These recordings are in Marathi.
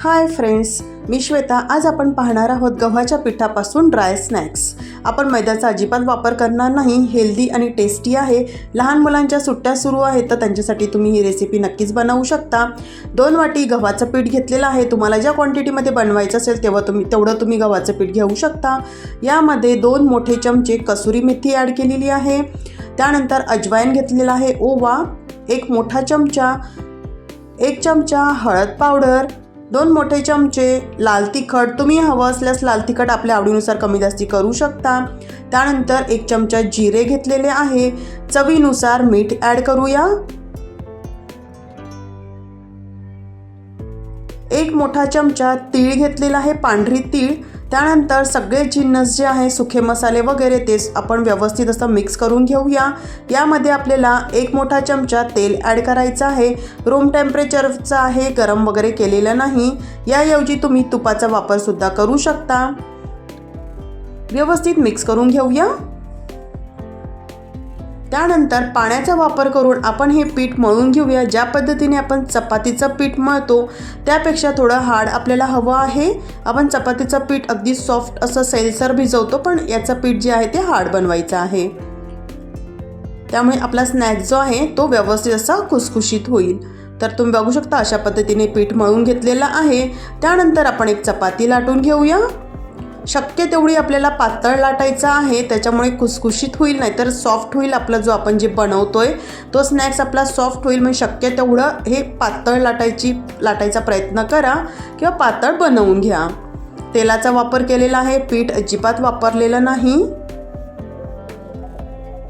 हाय फ्रेंड्स मी श्वेता. आज आपण पाहणार आहोत गव्हाच्या पिठापासून ड्राय स्नॅक्स. आपण मैद्याचा अजिबात वापर करणार नाही हेल्दी आणि टेस्टी आहे. लहान मुलांच्या सुट्ट्या सुरू आहेत तर त्यांच्यासाठी तुम्ही ही रेसिपी नक्कीच बनवू शकता. दोन वाटी गव्हाचं पीठ घेतलेलं आहे. तुम्हाला ज्या क्वांटिटीमध्ये बनवायचं असेल तेव्हा तुम्ही तेवढं तुम्ही गव्हाचं पीठ घेऊ शकता. यामध्ये दोन मोठे चमचे कसुरी मेथी ॲड केलेली आहे. त्यानंतर अजवाईन घेतलेला आहे ओवा एक मोठा चमचा एक चमचा हळद पावडर दोन मोठे चमचे लाल तिखट. तुम्ही हवं असल्यास लाल तिखट आपल्या आवडीनुसार कमी जास्ती करू शकता. त्यानंतर एक चमचा जिरे घेतलेले आहे. चवीनुसार मीठ ॲड करूया. एक मोठा चमचा तीळ घेतलेला आहे पांढरी तीळ. त्यानंतर सगळे जिन्नस जे आहे सुखे मसाले वगैरे ते आपण व्यवस्थित असं मिक्स करून घेऊया. यामध्ये आपल्याला एक मोठा चमचा तेल ॲड करायचं आहे. रूम टेम्परेचरचं आहे गरम वगैरे केलेलं नाही. याऐवजी तुम्ही तुपाचा वापरसुद्धा करू शकता. व्यवस्थित मिक्स करून घेऊया. त्यानंतर पाण्याचा वापर करून आपण हे पीठ मळून घेऊया. ज्या पद्धतीने आपण चपातीचं पीठ मळतो त्यापेक्षा थोडं हार्ड आपल्याला हवं आहे. आपण चपातीचं पीठ अगदी सॉफ्ट असं सैलसर भिजवतो पण याचं पीठ जे आहे ते हार्ड बनवायचं आहे. त्यामुळे आपला स्नॅक जो आहे तो व्यवस्थित असा खुसखुशीत होईल. तर तुम्ही बघू शकता अशा पद्धतीने पीठ मळून घेतलेलं आहे. त्यानंतर आपण एक चपाती लाटून घेऊया. शक्य तेवढी आपल्याला पातळ लाटायचा आहे त्याच्यामुळे खुसखुशीत होईल नाहीतर सॉफ्ट होईल आपला जो आपण जे बनवतो आहे तो स्नॅक्स आपला सॉफ्ट होईल. म्हणजे शक्य तेवढं हे पातळ लाटायची लाटायचा प्रयत्न करा किंवा पातळ बनवून घ्या. तेलाचा वापर केलेला आहे पीठ अजिबात वापरलेलं नाही.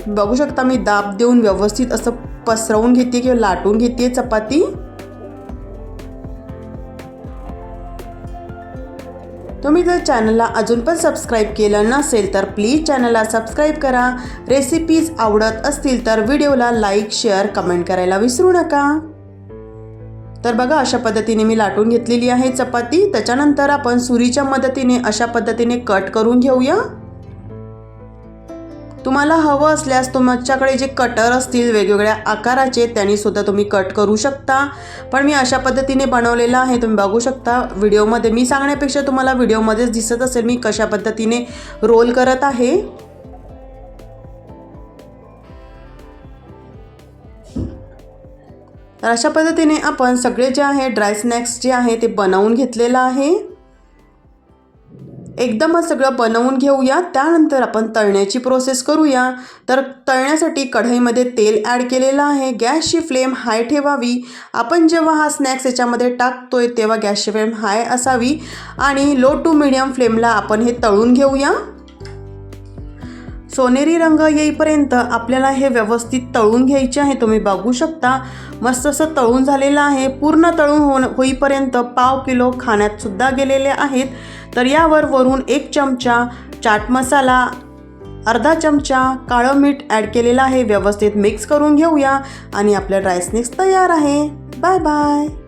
बघू शकता मी दाब देऊन व्यवस्थित असं पसरवून घेते किंवा लाटून घेते चपाती. तुम्ही जर चॅनलला अजून पण सबस्क्राईब केलं नसेल तर प्लीज चॅनलला सबस्क्राईब करा. रेसिपीज आवडत असतील तर व्हिडिओला लाईक शेअर कमेंट करायला विसरू नका. तर बघा अशा पद्धतीने मी लाटून घेतलेली आहे चपाती. त्याच्यानंतर आपण सुरीच्या मदतीने अशा पद्धतीने कट करून घेऊया. तुम्हाला हवं असल्यास तुमच्याकडे जे कटर असतील वेगवेगळ्या आकाराचे त्यांनी सुद्धा तुम्ही कट करू शकता. पण मी अशा पद्धतीने बनवलेलं आहे तुम्ही बघू शकता. व्हिडिओमध्ये मी सांगण्यापेक्षा तुम्हाला व्हिडिओमध्येच दिसत असेल मी कशा पद्धतीने रोल करत आहे. तर अशा पद्धतीने आपण सगळे जे आहे ड्राय स्नॅक्स जे आहे ते बनवून घेतलेलं आहे. एकदमच सगळं बनवून घेऊया. त्यानंतर आपण तळण्याची प्रोसेस करूया. तर तळण्यासाठी कढईमध्ये तेल ॲड केलेलं आहे. गॅसची फ्लेम हाय ठेवावी. आपण जेव्हा हा स्नॅक्स याच्यामध्ये टाकतोय तेव्हा गॅसची फ्लेम हाय असावी. आणि लो टू मिडियम फ्लेमला आपण हे तळून घेऊया. सोनेरी रंग येईपर्यंत आपल्याला हे व्यवस्थित तळून घ्यायचे आहे. तुम्ही बघू शकता. मस्त असं तळून झालेलं आहे. पूर्ण तळून हो होईपर्यंत पाव किलो खाण्यातसुद्धा गेलेले आहेत. तर यावर वरून एक चमचा चाट मसाला अर्धा चमचा काळं मीठ ॲड केलेलं आहे. व्यवस्थित मिक्स करून घेऊया आणि आपल्या ड्रायस्निक्स तयार आहे. Bye bye.